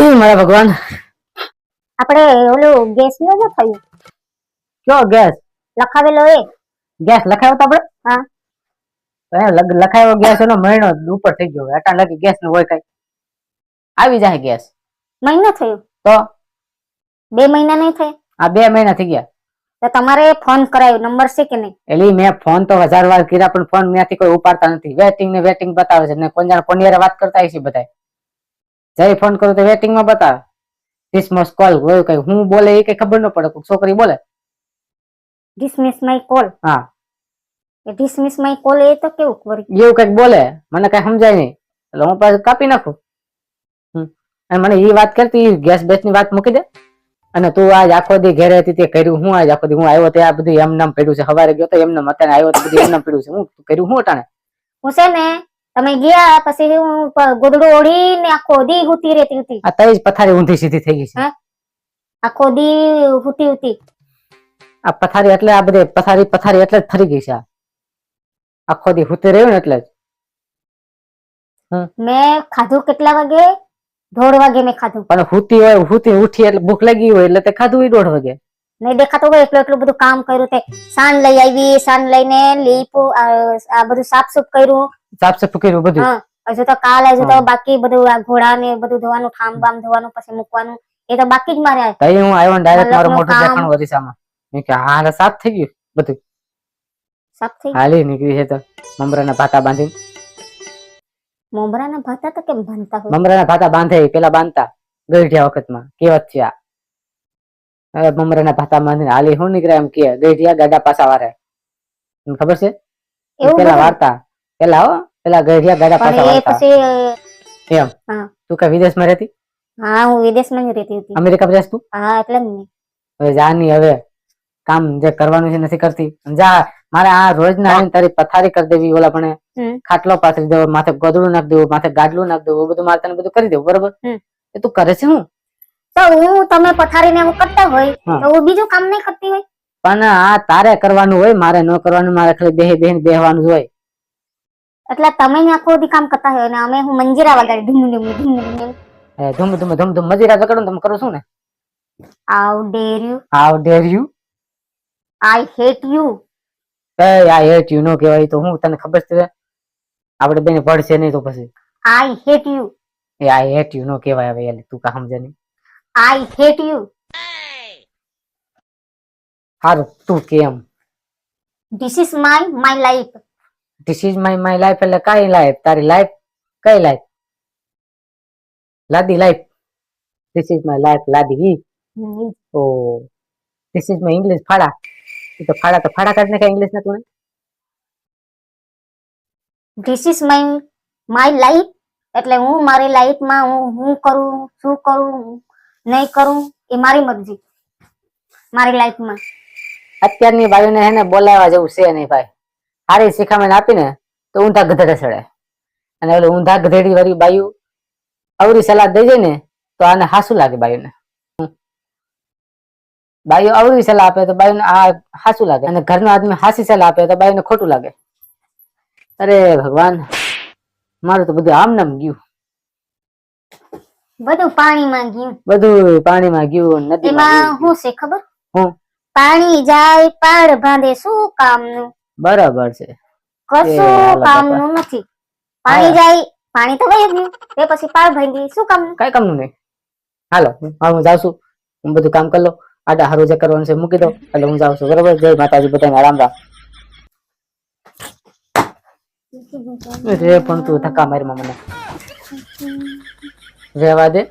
એ મારા ભગવાન. આપણે ઓલું ગેસનું જો થયું કયો ગેસ? લખાવેલો એ. ગેસ લખાયો તો આપણે? હા. લખાયો ગેસ એનો મહિનો ઉપર થઈ ગયો. અટાણ લગી ગેસનું હોય કઈ. આવી જાય ગેસ. મહિનો થયો. તો? બે મહિના નહીં થયા? આ બે મહિના થઈ ગયા. તો તમારે ફોન કરાયો નંબર છે કે નહીં? એટલે મેં ફોન તો હજાર વાર કર્યા પણ ફોન ત્યાંથી કોઈ ઉપાડતા નથી. વેટિંગ ને વેટિંગ બતાવે છે. ને કોણ જાણે કોની વાત કરતા હશે બધા જઈ ફોન કરું તો વેટિંગમાં બતાવે. ડિસમસ કોલ ગયો કઈ. હું બોલે એ કઈ ખબર ન પડે. છોકરી બોલે. ડિસમિસ માય કોલ હા. એ ડિસમિસ માય કોલ એ તો કેવું કરી એવું કંઈક બોલે. મને કઈ સમજાય નહીં. એટલે હું પાછું કાપી નાખું. અને મને એ વાત કરતી ગેસ બેસની વાત મૂકી દે. અને તું આજ આખો દી ઘેરે હતી તે કર્યું હું આજ આખો દી હું આવ્યો તે આ બધું એમ નામ પડ્યું છે. સવારે ગયો તો એમ નામ અત્યારે આવ્યો તો બધું એમ નામ પડ્યું છે. હું તું કર્યું હું અટાણે? હું છે ને તમે ગયા પછી હું ગોદડો ઓઢીને આખો દી હુતી રહેતી હતી. આ તઈ જ પથારી ઊંધી સીધી થઈ ગઈ છે. આખો દી હુતી હુતી. આ પથારી એટલે આ બધે પથારી પથારી એટલે જ ફરી ગઈ છે આખો દી હુતી રહ્યો ને એટલે જ. મેં ખાધું કેટલા વાગે? દોઢ વાગે મેં ખાધું. પણ હુતી હોય હુતી ઉઠી એટલે ભૂખ લાગી હોય એટલે તે ખાધું હોય દોઢ વાગે. નહીં દેખાતો હોય એટલું એટલું બધું કામ કર્યું તે. સાંજ લઈ આવી સાંજ લઈને લીપ આ બધું સાફ સૂફ કર્યું. સાફ સફાઈ કર્યું બધું? હા હજુ તો કાલ હજુ તો બાકી બધું આ ઘોડા ને બધું ધોવાનું ઠામ બામ ધોવાનું પછી મૂકવાનું એ તો બાકી જ મારે તઈ હું આવ્યો ને ડાયરેક્ટ મારો મોટો કામ. વરીસામાં મેં કે હા સાફ થઈ ગયું બધું. સાફ થઈ હાલી નીકળી છે તો મમરાના ભાતા બાંધી મોમરાના ભાતા તો કેમ બાંધતા હોય? મમરાના ભાતા બાંધે પેલા બાંધતા ગઈઢિયા વખતમાં. કેવત છે આ મમરાના ભાતા બાંધીને હાલી શું નીકળે એમ કે ગઈઢિયા ગાડા પાછા વારે. ખબર છે? પેલા વાર્તા. પેલા હો પેલા ગઢિયા ગાડા પાછા વાળતા. પછી એમ? હા. તું કે વિદેશમાં રહેતી? હા હું વિદેશમાં જ રહેતી હતી. અમેરિકા માં તું? હા એટલે જ નહીં હવે જા ની હવે. કામ જે કરવાનું છે નથી કરતી. જા મારે આ રોજ ના આવીને તારી પથારી કરી દેવી ઓલા પણ ખાટલો પાથરી દેવો માથે ગોદડું નાખ દેવું માથે ગાડલું નાખ દેવું બધું મારે તને બધું કરી દેવું બરોબર? એ તું કરે છે હું તો હું તમે પથારીને એવું કરતા હોય તો હું બીજું કામ નહીં કરતી હોય? પણ આ તારે કરવાનું હોય મારે ન કરવાનું મારે ખાલી બે બેહીને બેહવાનું હોય. એટલે તમે ને આખો દી કામ કરતા હોય ને અમે હું મંજીરા વગાડી ધૂમ ધૂમ ધૂમ ધૂમ એ ધૂમ ધૂમ ધૂમ ધૂમ મંજીરા વગાડું તમે કરો શું ને? How dare you how dare you I hate you A I hate you નો કહેવાય તો હું તને ખબર છે? આપણે બેને પડશે નહીં તો પછી. આઈ હેટ યુ એ આઈ હેટ યુ નો કહેવાય હવે એટલે તું કા સમજે નહીં આઈ હેટ યુ હારું તું કેમ? This is my my life this is my my life એટલે કઈ લાઈફ તારી લાઈફ કઈ લાઈફ લાદી life this is my life લાદી. ઓ. ધીસ ઇઝ માય ઇંગ્લિશ ફાડા. એ તો ફાડા તો ફાડા કાઢને નાખે ઇંગ્લિશ ના તું this is my my life એટલે હું મારી લાઈફમાં હું હું કરું શું કરું નહીં કરું એ મારી મરજી. મારી લાઈફમાં અત્યારની બાયુને હે ને બોલાવવા જેવું છે નહીં ભાઈ. સારી શિખામણ આપીને તો ઊંધા ગધેડે ચડે. અને ઓલું ઊંધા ગધેડી વાળી બાયું અવરી સલાહ દઈ જાય ને તો આને હાસુ લાગે બાયુને. બાયુ અવરી સલાહ આપે તો બાયુને આ હાસુ લાગે. અને ઘરનો આદમી હાસી સલાહ આપે તો બાયુને ખોટું લાગે. અરે ભગવાન મારું તો બધું આમ નામ ગયું. બધું પાણીમાં ગયું. બધું પાણીમાં ગયું નદીમાં શું છે ખબર? હું? પાણી જાય પાડ બાંધે શું કામનું? બરાબર છે. કશું કામનું નથી. પાણી જાય પાણી તો વહી ગયું તે પછી પાડ ભાંગી શું કામ કઈ કામનું નહીં. હાલો હવે હું જાઉં છું. હું બધું કામ કરી લો આડા હારું જે કરવાનું છે મૂકી દો એટલે હું જાઉં છું. બરોબર? જય માતાજી બધાને રામ રામ રે પણ તું ધક્કા મારી મને રહેવા દે.